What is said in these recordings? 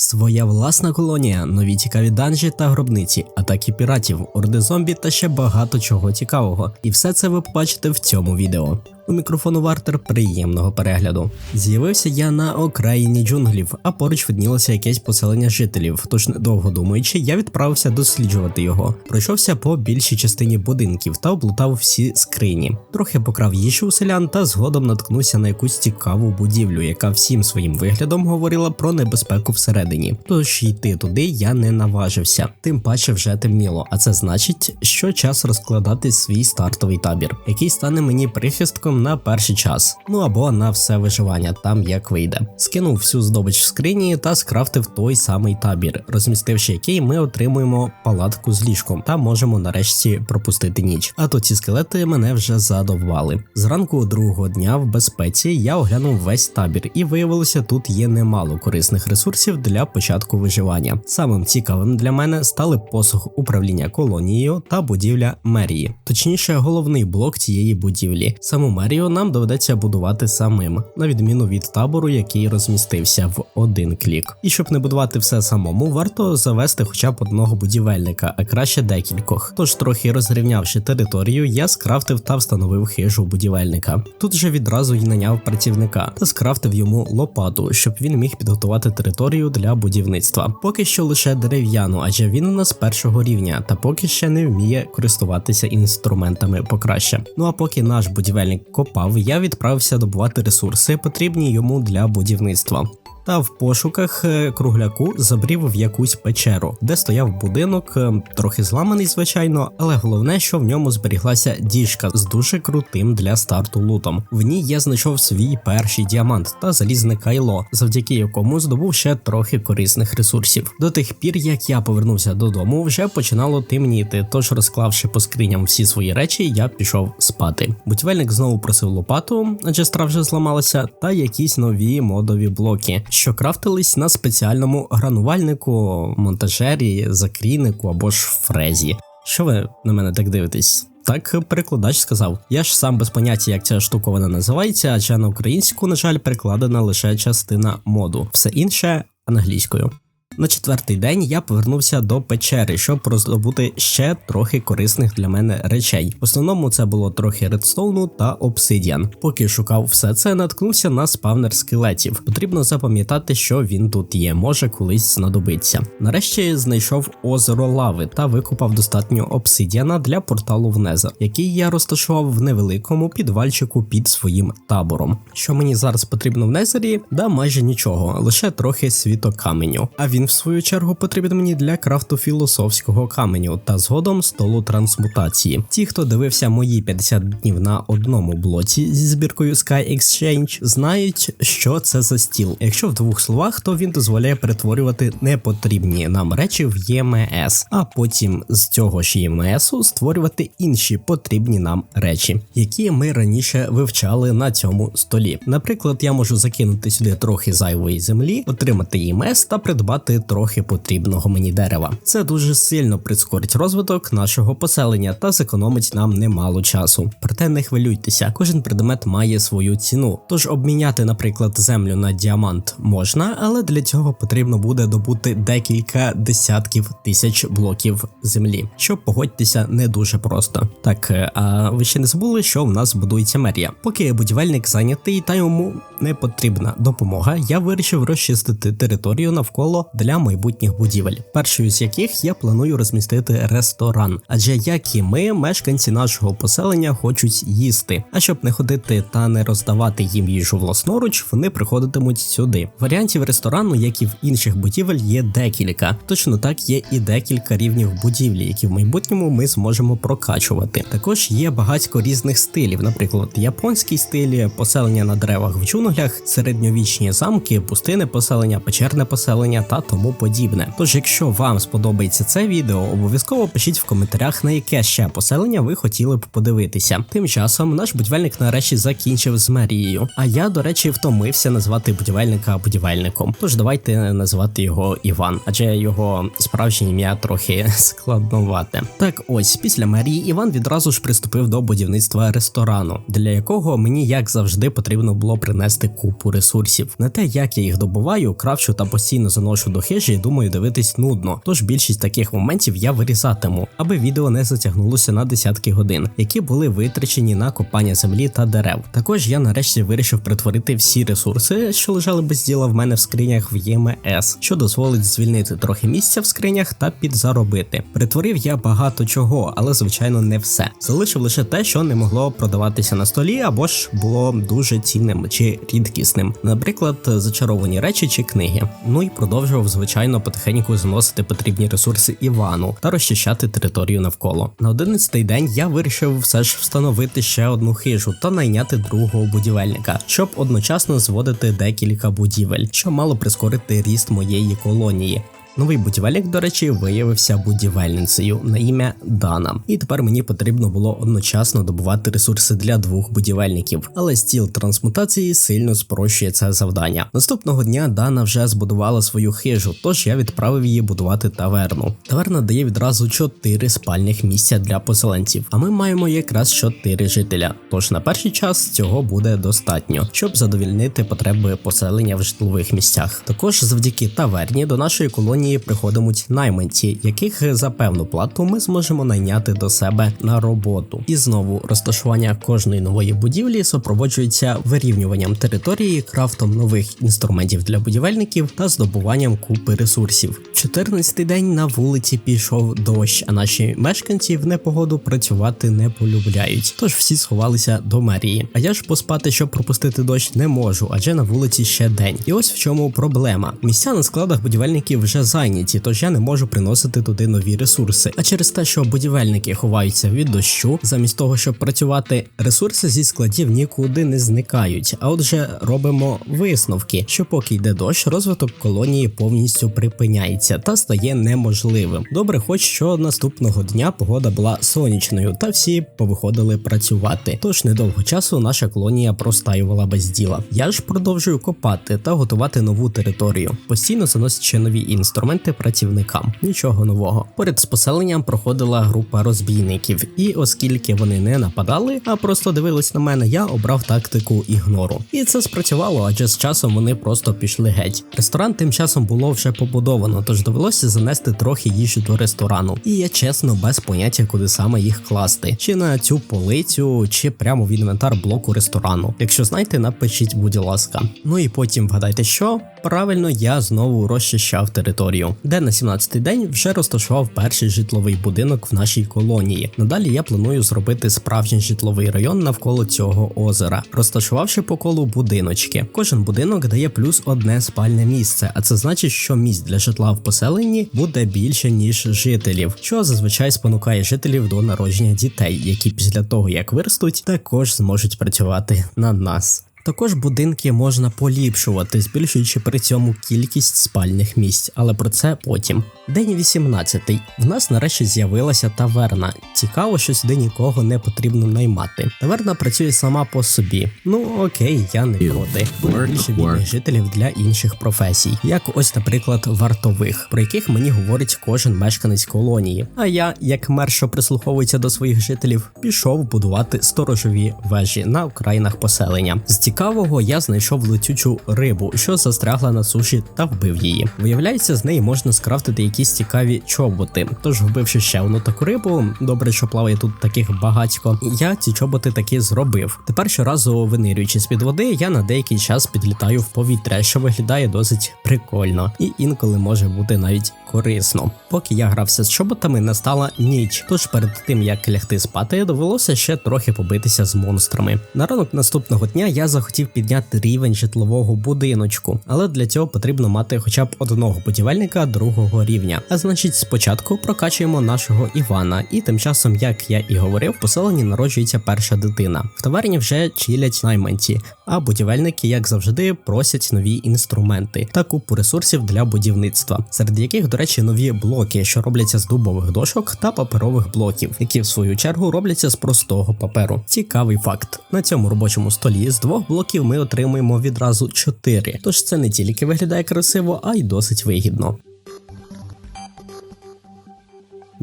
Своя власна колонія, нові цікаві данжі та гробниці, атаки піратів, орди зомбі та ще багато чого цікавого. І все це ви побачите в цьому відео. У мікрофону Вартер приємного перегляду. З'явився я на окраїні джунглів, а поруч виднілося якесь поселення жителів. Тож, недовго думаючи, я відправився досліджувати його. Пройшовся по більшій частині будинків та облутав всі скрині. Трохи покрав їжу у селян та згодом наткнувся на якусь цікаву будівлю, яка всім своїм виглядом говорила про небезпеку всередині. Тож йти туди я не наважився, тим паче вже темніло. А це значить, що час розкладати свій стартовий табір, який стане мені прихистком на перший час, ну або на все виживання, там як вийде. Скинув всю здобич в скрині та скрафтив той самий табір, розмістивши який ми отримуємо палатку з ліжком та можемо нарешті пропустити ніч. А то ці скелети мене вже задовбали. Зранку другого дня в безпеці я оглянув весь табір, і виявилося, тут є немало корисних ресурсів для початку виживання. Самим цікавим для мене стали посох управління колонією та будівля мерії, точніше, головний блок цієї будівлі. Саму мерію нам доведеться будувати самим, на відміну від табору, який розмістився в один клік. І щоб не будувати все самому, варто завести хоча б одного будівельника, а краще декількох. Тож, трохи розрівнявши територію, я скрафтив та встановив хижу будівельника. Тут же відразу й наняв працівника та скрафтив йому лопату, щоб він міг підготувати територію для будівництва. Поки що лише дерев'яну, адже він у нас першого рівня, та поки ще не вміє користуватися інструментами покраще. Ну а поки наш будівельник копав, я відправився добувати ресурси, потрібні йому для будівництва. Та в пошуках е, кругляку забрів в якусь печеру, де стояв будинок, е, трохи зламаний, звичайно, але головне, що в ньому зберіглася діжка з дуже крутим для старту лутом. В ній я знайшов свій перший діамант та залізне кайло, завдяки якому здобув ще трохи корисних ресурсів. До тих пір, як я повернувся додому, вже починало темніти. Тож, розклавши по скриням всі свої речі, я пішов спати. Будівельник знову просив лопату, адже стра вже зламалася, та якісь нові модові блоки що крафтились на спеціальному гранувальнику, монтажері, закрійнику або ж фрезі. Що ви на мене так дивитесь? Так перекладач сказав. Я ж сам без поняття, як ця штуковина називається, адже на українську, на жаль, перекладена лише частина моду, все інше англійською. На четвертий день я повернувся до печери, щоб роздобути ще трохи корисних для мене речей. В основному це було трохи редстоуну та обсидіан. Поки шукав все це, наткнувся на спавнер скелетів. Потрібно запам'ятати, що він тут є, може колись знадобиться. Нарешті знайшов озеро лави та викупав достатньо обсидіана для порталу в Незер, який я розташував в невеликому підвальчику під своїм табором. Що мені зараз потрібно в Незері? Да майже нічого, лише трохи світокаменю. А він в свою чергу потрібен мені для крафту філософського каменю та згодом столу трансмутації. Ті, хто дивився мої 50 днів на одному блоці зі збіркою Sky Exchange, знають, що це за стіл. Якщо в двох словах, то він дозволяє перетворювати непотрібні нам речі в ЄМС, а потім з цього ж ЄМСу створювати інші потрібні нам речі, які ми раніше вивчали на цьому столі. Наприклад, я можу закинути сюди трохи зайвої землі, отримати ЄМС та придбати трохи потрібного мені дерева. Це дуже сильно прискорить розвиток нашого поселення та зекономить нам немало часу. Проте не хвилюйтеся, кожен предмет має свою ціну. Тож обміняти, наприклад, землю на діамант можна, але для цього потрібно буде добути декілька десятків тисяч блоків землі, що погодьтеся не дуже просто. Так, е, а ви ще не забули, що в нас будується мерія. Поки будівельник зайнятий та йому не потрібна допомога, я вирішив розчистити територію навколо для майбутніх будівель, першою з яких я планую розмістити ресторан. Адже як і ми, мешканці нашого поселення хочуть їсти. А щоб не ходити та не роздавати їм їжу власноруч, вони приходитимуть сюди. Варіантів ресторану, як і в інших будівель, є декілька. Точно так є і декілька рівнів будівлі, які в майбутньому ми зможемо прокачувати. Також є багатько різних стилів, наприклад, японський стиль, поселення на деревах в джунглях, середньовічні замки, пустини поселення, печерне поселення та тому подібне. Тож, якщо вам сподобається це відео, обов'язково пишіть в коментарях, на яке ще поселення ви хотіли б подивитися. Тим часом наш будівельник нарешті закінчив з мерією. А я, до речі, втомився назвати будівельника будівельником. Тож давайте називати його Іван, адже його справжнє ім'я трохи складновате. Так ось після мерії Іван відразу ж приступив до будівництва ресторану, для якого мені, як завжди, потрібно було принести купу ресурсів. Не те, як я їх добуваю, кравчу та постійно заношу до до хижі, думаю, дивитись нудно. Тож більшість таких моментів я вирізатиму, аби відео не затягнулося на десятки годин, які були витрачені на копання землі та дерев. Також я нарешті вирішив притворити всі ресурси, що лежали без діла в мене в скринях в ЄМС, що дозволить звільнити трохи місця в скринях та підзаробити. Притворив я багато чого, але звичайно не все. Залишив лише те, що не могло продаватися на столі, або ж було дуже цінним чи рідкісним, наприклад, зачаровані речі чи книги. Ну і продовжував звичайно потихеньку заносити потрібні ресурси Івану та розчищати територію навколо. На 11-й день я вирішив все ж встановити ще одну хижу та найняти другого будівельника, щоб одночасно зводити декілька будівель, що мало прискорити ріст моєї колонії. Новий будівельник, до речі, виявився будівельницею на ім'я Дана, і тепер мені потрібно було одночасно добувати ресурси для двох будівельників. Але стіл трансмутації сильно спрощує це завдання. Наступного дня Дана вже збудувала свою хижу, тож я відправив її будувати таверну. Таверна дає відразу 4 спальних місця для поселенців, а ми маємо якраз 4 жителя. Тож на перший час цього буде достатньо, щоб задовільнити потреби поселення в житлових місцях. Також завдяки таверні до нашої колонії приходитимуть найманці, яких за певну плату ми зможемо найняти до себе на роботу. І знову розташування кожної нової будівлі супроводжується вирівнюванням території, крафтом нових інструментів для будівельників та здобуванням купи ресурсів. 14-й день на вулиці пішов дощ, а наші мешканці в непогоду працювати не полюбляють. Тож всі сховалися до мерії. А я ж поспати, щоб пропустити дощ, не можу, адже на вулиці ще день. І ось в чому проблема. Місця на складах будівельників вже зайняті, тож я не можу приносити туди нові ресурси. А через те, що будівельники ховаються від дощу, замість того, щоб працювати, ресурси зі складів нікуди не зникають. А отже, робимо висновки, що поки йде дощ, розвиток колонії повністю припиняється та стає неможливим. Добре, хоч що наступного дня погода була сонячною, та всі повиходили працювати. Тож недовго часу наша колонія простаювала без діла. Я ж продовжую копати та готувати нову територію, постійно заносячи нові інструменти працівникам. Нічого нового. Поряд з поселенням проходила група розбійників, і оскільки вони не нападали, а просто дивились на мене, я обрав тактику ігнору. І це спрацювало, адже з часом вони просто пішли геть. Ресторан тим часом було вже побудовано, тож довелося занести трохи їжі до ресторану. І я чесно без поняття, куди саме їх класти, чи на цю полицю, чи прямо в інвентар блоку ресторану. Якщо знаєте, напишіть, будь ласка. Ну і потім вгадайте, що правильно я знову розчищав територію, де на 17-й день вже розташував перший житловий будинок в нашій колонії. Надалі я планую зробити справжній житловий район навколо цього озера, розташувавши по колу будиночки. Кожен будинок дає плюс одне спальне місце, а це значить, що місць для житла в поселенні буде більше ніж жителів, що зазвичай спонукає жителів до народження дітей, які після того як виростуть, також зможуть працювати на нас. Також будинки можна поліпшувати, збільшуючи при цьому кількість спальних місць, але про це потім. День 18. В нас нарешті з'явилася таверна. Цікаво, що сюди нікого не потрібно наймати. Таверна працює сама по собі. Ну окей, я не проти. Буде більше вільних жителів для інших професій, як ось, наприклад, вартових, про яких мені говорить кожен мешканець колонії. А я, як мер, що прислуховується до своїх жителів, пішов будувати сторожові вежі на окраїнах поселення. З цікавого я знайшов летючу рибу, що застрягла на суші, та вбив її. Виявляється, з неї можна скрафтити якісь цікаві чоботи. Тож, вбивши ще одну таку рибу, добре, що плаває тут таких багатько. Я ці чоботи таки зробив. Тепер щоразу винирюючи з під води, я на деякий час підлітаю в повітря, що виглядає досить прикольно, і інколи може бути навіть корисно. Поки я грався з чоботами, настала ніч. Тож перед тим як лягти спати, довелося ще трохи побитися з монстрами. На ранок наступного дня я захотів підняти рівень житлового будиночку, але для цього потрібно мати хоча б одного будівельника другого рівня. А значить, спочатку прокачуємо нашого Івана, і тим часом, як я і говорив, в поселенні народжується перша дитина. В таверні вже чилять найманці, а будівельники, як завжди, просять нові інструменти та купу ресурсів для будівництва, серед яких, до речі, нові блоки, що робляться з дубових дошок та паперових блоків, які в свою чергу робляться з простого паперу. Цікавий факт: на цьому робочому столі з двох блоків ми отримуємо відразу чотири. Тож це не тільки виглядає красиво, а й досить вигідно.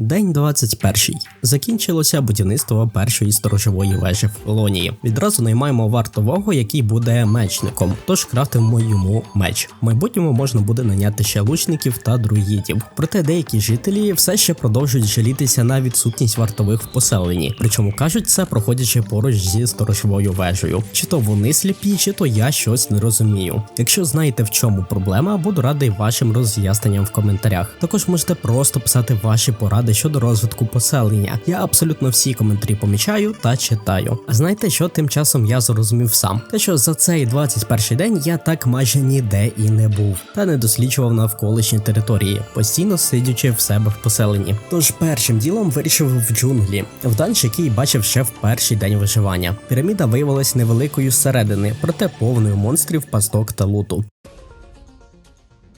День 21. Закінчилося будівництво першої сторожової вежі в колонії. Відразу наймаємо вартового, який буде мечником, тож крафтимо йому меч. В майбутньому можна буде наняти ще лучників та друїдів. Проте деякі жителі все ще продовжують жалітися на відсутність вартових в поселенні. Причому кажуть це, проходячи поруч зі сторожовою вежею. Чи то вони сліпі, чи то я щось не розумію. Якщо знаєте в чому проблема, буду радий вашим роз'ясненням в коментарях. Також можете просто писати ваші поради щодо розвитку поселення. Я абсолютно всі коментарі помічаю та читаю. А знаєте, що тим часом я зрозумів сам? Те, що за цей 21 день я так майже ніде і не був, та не досліджував навколишні території, постійно сидячи в себе в поселенні. Тож першим ділом вирішив в джунглі, вдаль який бачив ще в перший день виживання. Піраміда виявилась невеликою зсередини, проте повною монстрів, пасток та луту.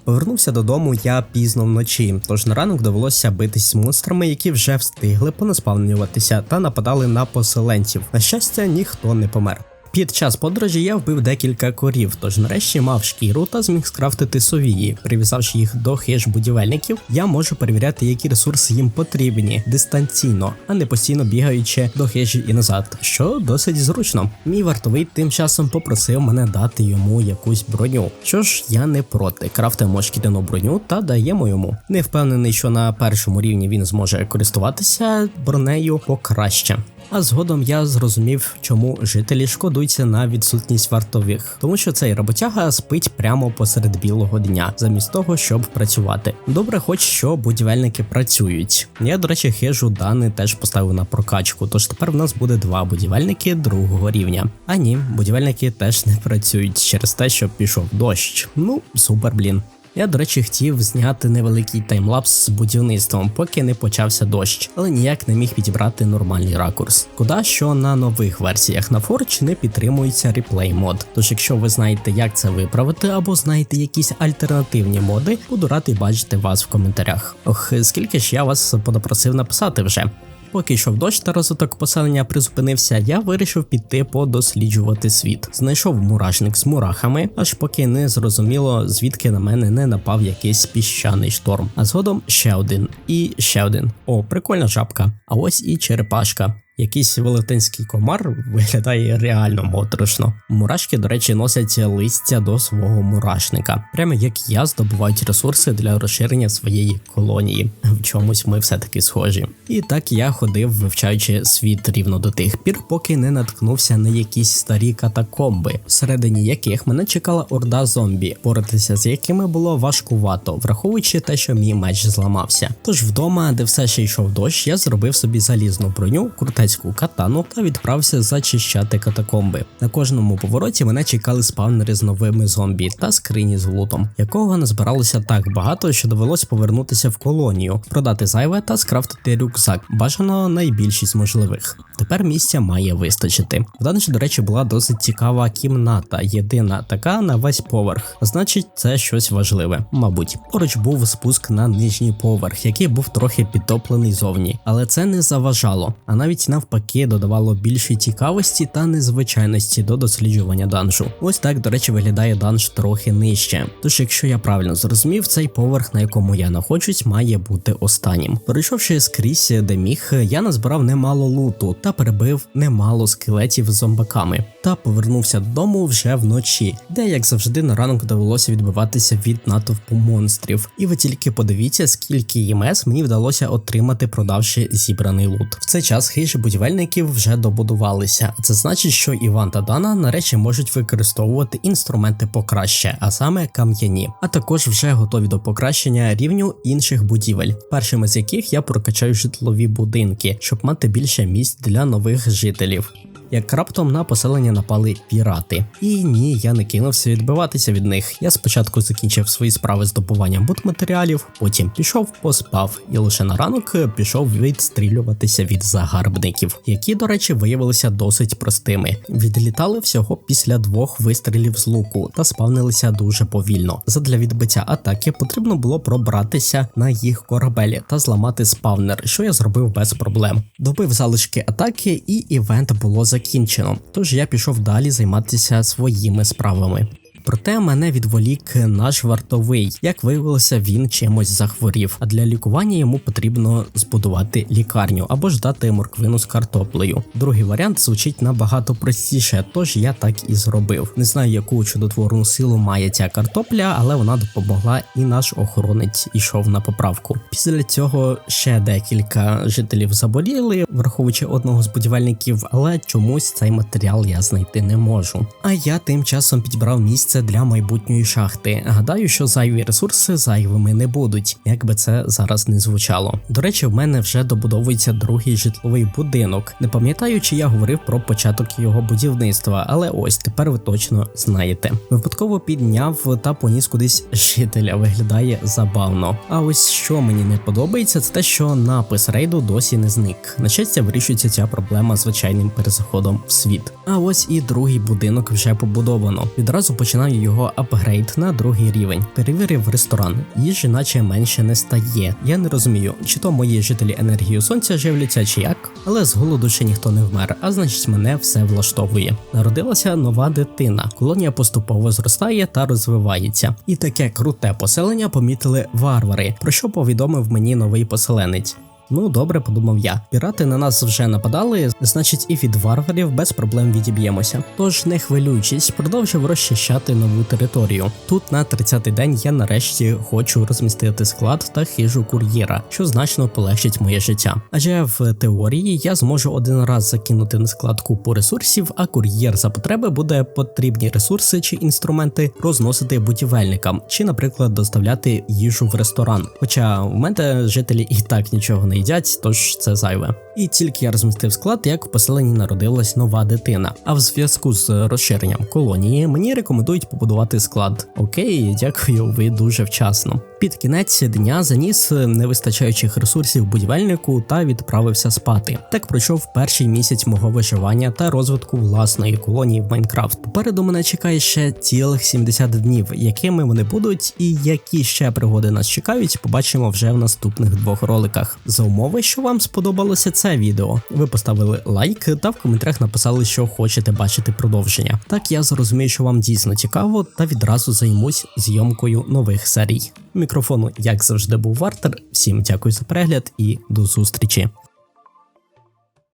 Повернувся додому я пізно вночі, тож на ранок довелося битись з монстрами, які вже встигли понаспавнюватися та нападали на поселенців. На щастя, ніхто не помер. Під час подорожі я вбив декілька корів, тож нарешті мав шкіру та зміг скрафтити совії. Прив'язавши їх до хиж будівельників, я можу перевіряти, які ресурси їм потрібні дистанційно, а не постійно бігаючи до хижі і назад, що досить зручно. Мій вартовий тим часом попросив мене дати йому якусь броню. Що ж, я не проти. Крафтимо шкідяну броню та даємо йому. Не впевнений, що на першому рівні він зможе користуватися бронею покраще. А згодом я зрозумів, чому жителі шкодуються на відсутність вартових, тому що цей роботяга спить прямо посеред білого дня, замість того, щоб працювати. Добре, хоч що будівельники працюють. Я, до речі, хижу дани теж поставив на прокачку, тож тепер в нас буде два будівельники другого рівня. А ні, будівельники теж не працюють через те, що пішов дощ. Ну супер, блін. Я, до речі, хотів зняти невеликий таймлапс з будівництвом, поки не почався дощ, але ніяк не міг підібрати нормальний ракурс. Куда що на нових версіях на Forge не підтримується реплей мод. Тож, якщо ви знаєте, як це виправити, або знаєте якісь альтернативні моди, буду радий бачити вас в коментарях. Ох, скільки ж я вас подопросив написати вже. Поки йшов дощ та розвиток поселення призупинився, я вирішив піти подосліджувати світ. Знайшов мурашник з мурахами, аж поки не зрозуміло, звідки на мене не напав якийсь піщаний шторм. А згодом ще один і ще один. О, прикольна жабка. А ось і черепашка. Якийсь велетенський комар виглядає реально моторошно. Мурашки, до речі, носять листя до свого мурашника, прямо як я здобувають ресурси для розширення своєї колонії. В чомусь ми все таки схожі. І так я ходив, вивчаючи світ рівно до тих пір, поки не наткнувся на якісь старі катакомби, всередині яких мене чекала орда зомбі, поратися з якими було важкувато, враховуючи те, що мій меч зламався. Тож вдома, де все ще йшов дощ, я зробив собі залізну броню, крутець китайську катану та відправився зачищати катакомби. На кожному повороті мене чекали спавнери з новими зомбі та скрині з лутом, якого назбиралося так багато, що довелось повернутися в колонію, продати зайве та скрафтити рюкзак. Бажано найбільшість можливих. Тепер місця має вистачити. В данжі, до речі, була досить цікава кімната, єдина така на весь поверх. Значить, це щось важливе. Мабуть, поруч був спуск на нижній поверх, який був трохи підтоплений зовні, але це не заважало. А навіть навпаки додавало більше цікавості та незвичайності до досліджування данжу. Ось так, до речі, виглядає данж трохи нижче. Тож, якщо я правильно зрозумів, цей поверх, на якому я знаходжусь, має бути останнім. Пройшовши скрізь, де міг, я назбирав немало луту та перебив немало скелетів з зомбаками. Та повернувся додому вже вночі, де, як завжди, на ранок довелося відбиватися від натовпу монстрів. І ви тільки подивіться, скільки ЄМС мені вдалося отримати, продавши зібраний лут. В цей час хижі будівельників вже добудувалися. Це значить, що Іван та Дана нарешті можуть використовувати інструменти покраще, а саме кам'яні, а також вже готові до покращення рівню інших будівель, першими з яких я прокачаю житлові будинки, щоб мати більше місць для нових жителів як раптом на поселення напали пірати. І ні, я не кинувся відбиватися від них. Я спочатку закінчив свої справи з добуванням будматеріалів, потім пішов, поспав, і лише на ранок пішов відстрілюватися від загарбників, які, до речі, виявилися досить простими. Відлітали всього після двох вистрілів з луку та спавнилися дуже повільно. Задля відбиття атаки потрібно було пробратися на їх корабелі та зламати спавнер, що я зробив без проблем. Добив залишки атаки, і івент було закінчено закінчено, тож я пішов далі займатися своїми справами. Проте мене відволік наш вартовий. Як виявилося, він чимось захворів. А для лікування йому потрібно збудувати лікарню або ж дати морквину з картоплею. Другий варіант звучить набагато простіше, тож я так і зробив. Не знаю, яку чудотворну силу має ця картопля, але вона допомогла, і наш охоронець ішов на поправку. Після цього ще декілька жителів заболіли, враховуючи одного з будівельників, але чомусь цей матеріал я знайти не можу. А я тим часом підібрав місце для майбутньої шахти. Гадаю, що зайві ресурси зайвими не будуть, як би це зараз не звучало. До речі, в мене вже добудовується другий житловий будинок. Не пам'ятаю, чи я говорив про початок його будівництва, але ось тепер ви точно знаєте. Випадково підняв та поніс кудись жителя. Виглядає забавно. А ось що мені не подобається, це те, що напис рейду досі не зник. На щастя, вирішується ця проблема звичайним перезаходом в світ. А ось і другий будинок вже побудовано. Відразу починаю його апгрейд на другий рівень. Перевірив ресторан. Їжі наче менше не стає. Я не розумію, чи то мої жителі енергію сонця живляться, чи як, але з голоду ще ніхто не вмер, а значить мене все влаштовує. Народилася нова дитина. Колонія поступово зростає та розвивається. І таке круте поселення помітили варвари, про що повідомив мені новий поселенець. Ну, добре, подумав я. Пірати на нас вже нападали, значить, і від варварів без проблем відіб'ємося. Тож, не хвилюючись, продовжив розчищати нову територію. Тут на 30-й день я нарешті хочу розмістити склад та хижу кур'єра, що значно полегшить моє життя. Адже в теорії я зможу один раз закинути на склад купу ресурсів, а кур'єр за потреби буде потрібні ресурси чи інструменти розносити будівельникам, чи, наприклад, доставляти їжу в ресторан. Хоча в мене жителі і так нічого не їдять, тож це зайве. І тільки я розмістив склад, як в поселенні народилась нова дитина. А в зв'язку з розширенням колонії мені рекомендують побудувати склад. Окей, дякую, ви дуже вчасно. Під кінець дня заніс невистачаючих ресурсів будівельнику та відправився спати. Так пройшов перший місяць мого виживання та розвитку власної колонії в Майнкрафт. Попереду мене чекає ще цілих 70 днів, якими вони будуть, і які ще пригоди нас чекають, побачимо вже в наступних двох роликах. За умови, що вам сподобалося це відео. Ви поставили лайк та в коментарях написали, що хочете бачити продовження. Так я зрозумію, що вам дійсно цікаво, та відразу займусь зйомкою нових серій. Мікрофону, як завжди, був Вартер. Всім дякую за перегляд і до зустрічі.